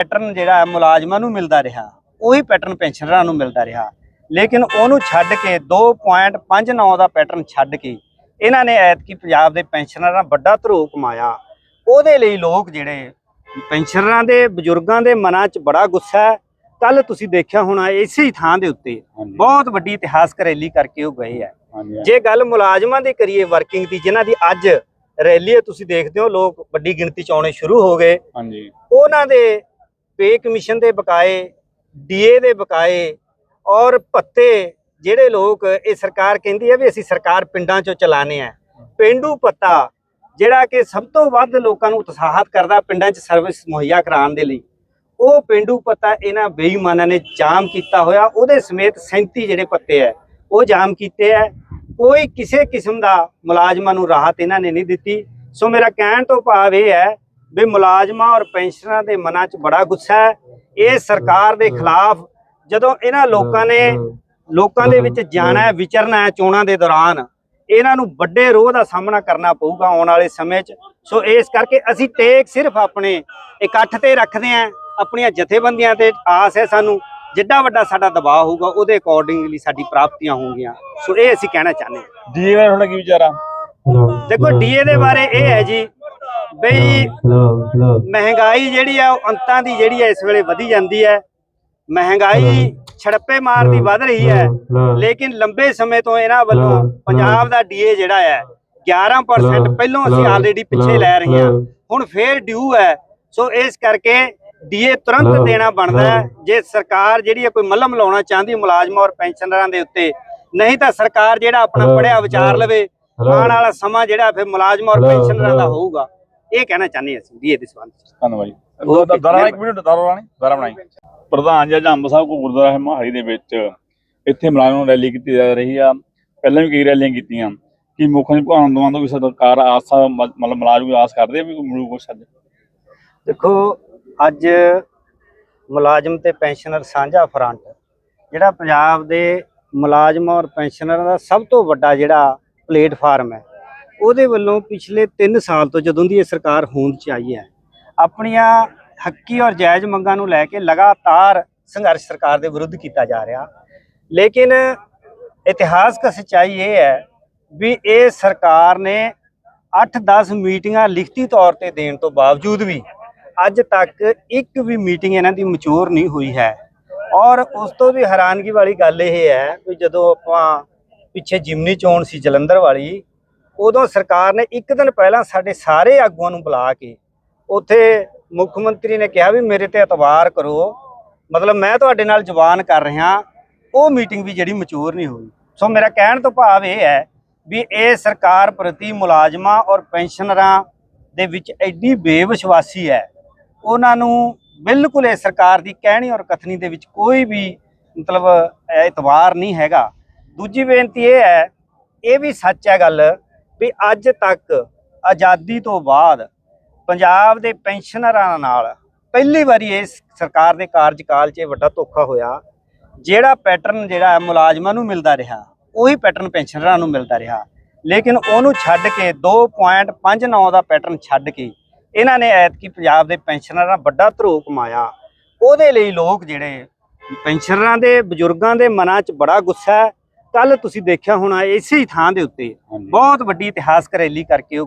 Pattern ਜਿਹੜਾ ਮੁਲਾਜ਼ਮਾਂ ਨੂੰ ਮਿਲਦਾ ਰਿਹਾ ਉਹੀ ਪੈਟਰਨ ਪੈਨਸ਼ਨਰਾਂ ਨੂੰ ਮਿਲਦਾ ਰਿਹਾ। ਲੇਕਿਨ ਉਹਨੂੰ ਛੱਡ ਕੇ 2.59 ਦਾ ਪੈਟਰਨ ਛੱਡ ਕੇ ਇਹਨਾਂ ਨੇ ਐਤਕੀ ਪੰਜਾਬ ਦੇ ਪੈਨਸ਼ਨਰਾਂ ਦਾ ਵੱਡਾ ਧਰੋ ਕਮਾਇਆ। ਉਹਦੇ ਲਈ ਲੋਕ ਜਿਹੜੇ ਪੈਨਸ਼ਨਰਾਂ ਦੇ ਬਜ਼ੁਰਗਾਂ ਦੇ ਮਨਾਂ 'ਚ ਬੜਾ ਗੁੱਸਾ ਹੈ। ਕੱਲ ਤੁਸੀਂ ਦੇਖਿਆ ਹੋਣਾ ਇਸੇ ਹੀ ਥਾਂ ਦੇ ਉੱਤੇ ਬਹੁਤ ਵੱਡੀ ਇਤਿਹਾਸਕ ਰੈਲੀ ਕਰਕੇ ਉਹ ਗਏ ਹਾਂਜੀ ਜੇ ਗੱਲ ਮੁਲਾਜ਼ਮਾਂ ਦੀ ਕਰੀਏ ਵਰਕਿੰਗ ਦੀ ਜਿਨ੍ਹਾਂ ਦੀ ਅੱਜ ਰੈਲੀ ਤੁਸੀਂ ਦੇਖਦੇ ਹੋ ਲੋਕ ਵੱਡੀ ਗਿਣਤੀ ਚ ਆਉਣੇ ਸ਼ੁਰੂ ਹੋ ਗਏ। ਹਾਂਜੀ। ਉਹਨਾਂ ਦੇ ਪੇ ਕਮਿਸ਼ਨ ਦੇ ਬਕਾਏ, ਡੀਏ ਦੇ ਬਕਾਏ ਔਰ ਭੱਤੇ ਜਿਹੜੇ ਲੋਕ ਇਹ ਸਰਕਾਰ ਕਹਿੰਦੀ ਹੈ ਵੀ ਅਸੀਂ ਸਰਕਾਰ ਪਿੰਡਾਂ ਚੋਂ ਚਲਾਣੇ ਆ ਪਿੰਡੂ ਪੱਤਾ ਜਿਹੜਾ ਕਿ ਸਭ ਤੋਂ ਵੱਧ ਲੋਕਾਂ ਨੂੰ ਉਤਸ਼ਾਹਤ ਕਰਦਾ ਪਿੰਡਾਂ 'ਚ ਸਰਵਿਸ ਮੁਹੱਈਆ ਕਰਾਉਣ ਦੇ ਲਈ, ਉਹ ਪਿੰਡੂ ਪੱਤਾ ਇਹਨਾਂ ਬੇਈਮਾਨਾਂ ਨੇ ਜਾਮ ਕੀਤਾ ਹੋਇਆ, ਉਹਦੇ ਸਮੇਤ 37 ਜਿਹੜੇ ਪੱਤੇ ਹੈ, ਉਹ ਜਾਮ ਕੀਤੇ ਹੈ। ਕੋਈ ਕਿਸੇ ਕਿਸਮ ਦਾ ਮੁਲਾਜ਼ਮਾਂ ਨੂੰ ਰਾਹਤ ਇਹਨਾਂ ਨੇ ਨਹੀਂ ਦਿੱਤੀ। ਸੋ ਮੇਰਾ ਕਹਿਣ ਤੋਂ ਭਾਵ ਇਹ ਹੈ ਵੀ ਮੁਲਾਜ਼ਮਾਂ ਔਰ ਪੈਨਸ਼ਨਰਾਂ ਦੇ ਮਨਾਂ 'ਚ ਬੜਾ ਗੁੱਸਾ ਹੈ। ਇਹ ਸਰਕਾਰ ਦੇ ਖਿਲਾਫ ਜਦੋਂ ਇਹਨਾਂ ਲੋਕਾਂ ਨੇ ਲੋਕਾਂ ਦੇ ਵਿੱਚ ਜਾਣਾ ਹੈ ਵਿਚਰਨਾ ਹੈ ਚੋਣਾਂ ਦੇ ਦੌਰਾਨ ਇਹਨਾਂ ਨੂੰ ਵੱਡੇ ਰੋਹ ਦਾ ਸਾਹਮਣਾ ਕਰਨਾ ਪਊਗਾ ਆਉਣ ਵਾਲੇ ਸਮੇਂ 'ਚ। ਸੋ ਇਸ ਕਰਕੇ ਅਸੀਂ ਟੇਕ ਸਿਰਫ ਆਪਣੇ ਇਕੱਠ ਤੇ ਰੱਖਦੇ ਆਂ ਆਪਣੀਆਂ ਜਥੇਬੰਦੀਆਂ ਤੇ ਆਸ ਹੈ ਸਾਨੂੰ ਜਿੱਡਾ ਵੱਡਾ ਸਾਡਾ ਦਬਾਅ ਹੋਊਗਾ ਉਹਦੇ ਅਕੋਰਡਿੰਗਲੀ ਸਾਡੀ ਪ੍ਰਾਪਤੀਆਂ ਹੋਣਗੀਆਂ। ਸੋ ਇਹ ਅਸੀਂ ਕਹਿਣਾ ਚਾਹੁੰਦੇ ਹਾਂ। ਡੀਏ ਕੀ ਵਿਚਾਰ ਆ? ਦੇਖੋ ਡੀਏ ਦੇ ਬਾਰੇ ਇਹ ਹੈ ਜੀ ਬਈ ਮਹਿੰਗਾਈ ਜਿਹੜੀ ਆ ਉਹ ਅੰਤਾਂ ਦੀ ਜਿਹੜੀ ਹੈ ਇਸ ਵੇਲੇ ਵਧੀ ਜਾਂਦੀ ਹੈ ਮਹਿੰਗਾਈ ਛੜੱਪੇ ਮਾਰਦੀ ਵੱਧ ਰਹੀ ਹੈ ਲੇਕਿਨ ਲੰਬੇ ਸਮੇਂ ਤੋਂ ਇਹਨਾਂ ਵੱਲੋਂ ਪੰਜਾਬ ਦਾ ਡੀਏ ਜਿਹੜਾ ਹੈ 11% ਪਹਿਲਾਂ ਅਸੀਂ ਆਲਰੇਡੀ ਪਿੱਛੇ ਲੈ ਰਹੇ ਹਾਂ ਹੁਣ ਫੇਰ ਡਿਊ ਹੈ ਸੋ ਇਸ ਕਰਕੇ ਡੀਏ ਤੁਰੰਤ ਦੇਣਾ ਬਣਦਾ ਹੈ। ਜੇ ਸਰਕਾਰ ਜਿਹੜੀ ਹੈ ਕੋਈ ਮੱਲਮ ਲਾਉਣਾ ਚਾਹੁੰਦੀ ਮੁਲਾਜ਼ਮਾਂ ਔਰ ਪੈਨਸ਼ਨਰਾਂ ਦੇ ਉੱਤੇ ਨਹੀਂ ਤਾਂ ਸਰਕਾਰ ਜਿਹੜਾ ਆਪਣਾ ਪੜਿਆ ਵਿਚਾਰ ਲਵੇ ਆਉਣ ਵਾਲਾ ਸਮਾਂ ਜਿਹੜਾ ਫਿਰ ਮੁਲਾਜ਼ਮਾਂ ਔਰ ਪੈਨਸ਼ਨਰਾਂ ਦਾ ਹੋਊਗਾ। ਇਹ ਕਹਿਣਾ ਚਾਹੁੰਦੇ ਅਸੀਂ ਡੀਏ ਦੇ ਸੰਬੰਧ ਧੰਨਵਾਦ ਜੀ। ਦਰਾਂ ਇੱਕ ਮਿੰਟ ਦਰਾਂ ਰਾਣੀ ਦਰਾਂ ਬਣਾਈ। ਪ੍ਰਧਾਨ ਜੀ ਅੰਬ ਸਾਹਿਬ ਕੋ ਗੁਰਦੁਆਰਾ ਹੈ ਮਹਾਰੀ ਦੇ ਵਿੱਚ। ਇੱਥੇ ਮੁਲਾਜ਼ਮਾਂ ਨੂੰ ਰੈਲੀ ਕੀਤੀ ਜਾ ਰਹੀ ਆ। ਪਹਿਲਾਂ ਵੀ ਕਈ ਰੈਲੀਆਂ ਕੀਤੀਆਂ। ਕਿ ਮੁੱਖ ਮੰਤਰੀ ਭਗਵੰਤ ਮਾਨ ਤੋਂ ਵੀ ਸਰਕਾਰ ਆਸਾ ਮਤਲਬ ਮੁਲਾਜ਼ਮ ਕੋਈ ਆਸ ਕਰਦੇ ਆ ਵੀ ਕੋਈ ਮਿਲੂ ਕੁਛ ਅੱਜ? ਦੇਖੋ ਅੱਜ ਮੁਲਾਜ਼ਮ ਤੇ ਪੈਨਸ਼ਨਰ ਸਾਂਝਾ ਫਰੰਟ ਜਿਹੜਾ ਪੰਜਾਬ ਦੇ ਮੁਲਾਜ਼ਮਾਂ ਔਰ ਪੈਨਸ਼ਨਰਾਂ ਦਾ ਸਭ ਤੋਂ ਵੱਡਾ ਜਿਹੜਾ ਪਲੇਟਫਾਰਮ ਹੈ ਉਹਦੇ ਵੱਲੋਂ ਪਿਛਲੇ 3 ਸਾਲ ਤੋਂ ਜਦੋਂ ਦੀ ਇਹ ਸਰਕਾਰ ਹੋਂਦ 'ਚ ਆਈ ਹੈ, ਆਪਣੀਆਂ ਹੱਕੀ ਔਰ ਜਾਇਜ਼ ਮੰਗਾਂ ਨੂੰ ਲੈ ਕੇ ਲਗਾਤਾਰ ਸੰਘਰਸ਼ ਸਰਕਾਰ ਦੇ ਵਿਰੁੱਧ ਕੀਤਾ ਜਾ ਰਿਹਾ। ਲੇਕਿਨ ਇਤਿਹਾਸਕ ਸੱਚਾਈ ਇਹ ਹੈ ਵੀ ਇਹ ਸਰਕਾਰ ਨੇ 8-10 ਮੀਟਿੰਗਾਂ ਲਿਖਤੀ ਤੌਰ ਤੇ ਦੇਣ ਤੋਂ ਬਾਵਜੂਦ ਵੀ ਅੱਜ ਤੱਕ ਇੱਕ ਵੀ ਮੀਟਿੰਗ ਇਹਨਾਂ ਦੀ ਮਚੂਰ ਨਹੀਂ ਹੋਈ ਹੈ। ਔਰ ਉਸ ਤੋਂ ਵੀ ਹੈਰਾਨਗੀ ਵਾਲੀ ਗੱਲ ਇਹ ਹੈ ਵੀ ਜਦੋਂ ਆਪਾਂ ਪਿੱਛੇ ਜਿਮਨੀ ਚੋਣ ਸੀ ਜਲੰਧਰ ਵਾਲੀ ਉਦੋਂ ਸਰਕਾਰ ਨੇ ਇੱਕ ਦਿਨ ਪਹਿਲਾਂ ਸਾਡੇ ਸਾਰੇ ਆਗੂਆਂ ਨੂੰ ਬੁਲਾ ਕੇ ਉੱਥੇ ਮੁੱਖ ਮੰਤਰੀ ਨੇ ਕਿਹਾ ਵੀ ਮੇਰੇ ਤੇ ਇਤਵਾਰ ਕਰੋ। ਮਤਲਬ ਮੈਂ ਤੁਹਾਡੇ ਨਾਲ ਜ਼ਬਾਨ ਕਰ ਰਿਹਾ, ਉਹ ਮੀਟਿੰਗ ਵੀ ਜਿਹੜੀ ਮਚੂਰ ਨਹੀਂ ਹੋਈ। ਸੋ ਮੇਰਾ ਕਹਿਣ ਤੋਂ ਭਾਵ ਇਹ ਹੈ ਵੀ ਇਹ ਸਰਕਾਰ ਪ੍ਰਤੀ ਮੁਲਾਜ਼ਮਾਂ ਔਰ ਪੈਨਸ਼ਨਰਾਂ ਦੇ ਵਿੱਚ ਐਡੀ ਬੇਵਿਸ਼ਵਾਸੀ ਹੈ। ਉਹਨਾਂ ਨੂੰ ਬਿਲਕੁਲ ਇਹ ਸਰਕਾਰ ਦੀ ਕਹਿਣੀ ਔਰ ਕਥਨੀ ਦੇ ਵਿੱਚ ਕੋਈ ਵੀ ਮਤਲਬ ਇਤਬਾਰ ਨਹੀਂ ਹੈਗਾ। ਦੂਜੀ ਬੇਨਤੀ ਇਹ ਹੈ, ਇਹ ਵੀ ਸੱਚ ਹੈ ਗੱਲ ਵੀ ਅੱਜ ਤੱਕ ਆਜ਼ਾਦੀ ਤੋਂ ਬਾਅਦ ਪੰਜਾਬ ਦੇ ਪੈਨਸ਼ਨਰਾਂ ਨਾਲ ਪਹਿਲੀ ਵਾਰੀ ਇਸ ਸਰਕਾਰ ਦੇ ਕਾਰਜਕਾਲ 'ਚ ਇਹ ਵੱਡਾ ਧੋਖਾ ਹੋਇਆ। ਜਿਹੜਾ ਪੈਟਰਨ ਜਿਹੜਾ ਮੁਲਾਜ਼ਮਾਂ ਨੂੰ ਮਿਲਦਾ ਰਿਹਾ, ਉਹੀ ਪੈਟਰਨ ਪੈਨਸ਼ਨਰਾਂ ਨੂੰ ਮਿਲਦਾ ਰਿਹਾ। ਲੇਕਿਨ ਉਹਨੂੰ ਛੱਡ ਕੇ 2.59 ਦਾ ਪੈਟਰਨ ਛੱਡ ਕੇ ਇਹਨਾਂ ਨੇ ਐਤਕੀ ਪੰਜਾਬ ਦੇ ਪੈਨਸ਼ਨਰਾਂ ਦਾ ਵੱਡਾ ਧਰੋ ਕਮਾਇਆ। ਉਹਦੇ ਲਈ ਲੋਕ ਜਿਹੜੇ ਪੈਨਸ਼ਨਰਾਂ ਦੇ, ਬਜ਼ੁਰਗਾਂ ਦੇ ਮਨਾਂ 'ਚ ਬੜਾ ਗੁੱਸਾ ਹੈ। ਕੱਲ ਤੁਸੀਂ ਦੇਖਿਆ ਹੋਣਾ ਇਸੇ ਹੀ ਥਾਂ ਦੇ ਉੱਤੇ ਬਹੁਤ ਵੱਡੀ ਇਤਿਹਾਸਕ ਰੈਲੀ ਕਰਕੇ ਉਹ